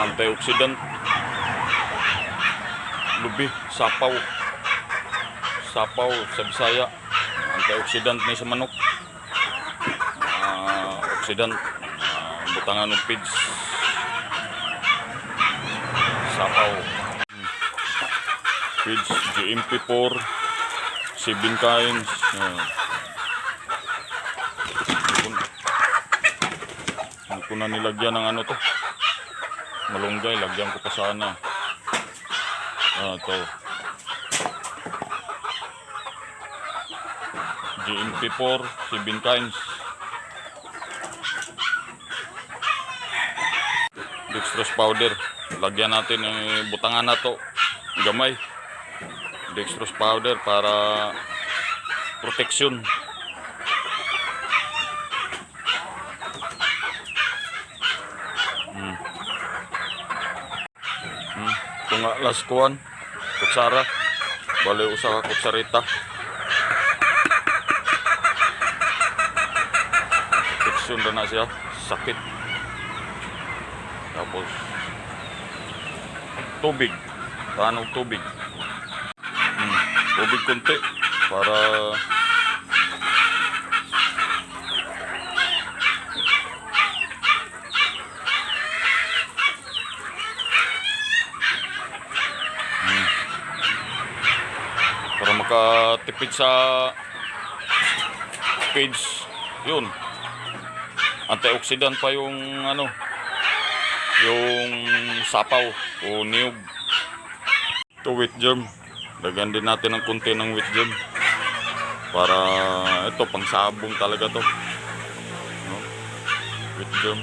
antioxidant. Lubi sapaw. Sapaw sa Bisaya. Antioxidant ni sa manok. Ah, oxidant. Ah, butangan ng pigs. Sapaw. Pigs GMP4 7 kinds Ah. Hindi hindi ko na nilagyan ng ano to malunggay lagyan ko pa sana. Ah to. GMP4 7 kinds dextrose powder. Lagyan natin ng butangan na to. Gamay. Dextrose powder para protection Last kuwan. Kutsara. Bale usa ka kutsarita. Protection na siya. Sakit. Tapos tubig. Tanong tubig. Hmm. Tubig konti para para makatipid sa page. Yun. Antioxidant pa yung ano yung sapaw o niyog. To wheat germ. Lagyan din natin ng konti ng wheat germ. Para ito pang sabong talaga to. No? wheat germ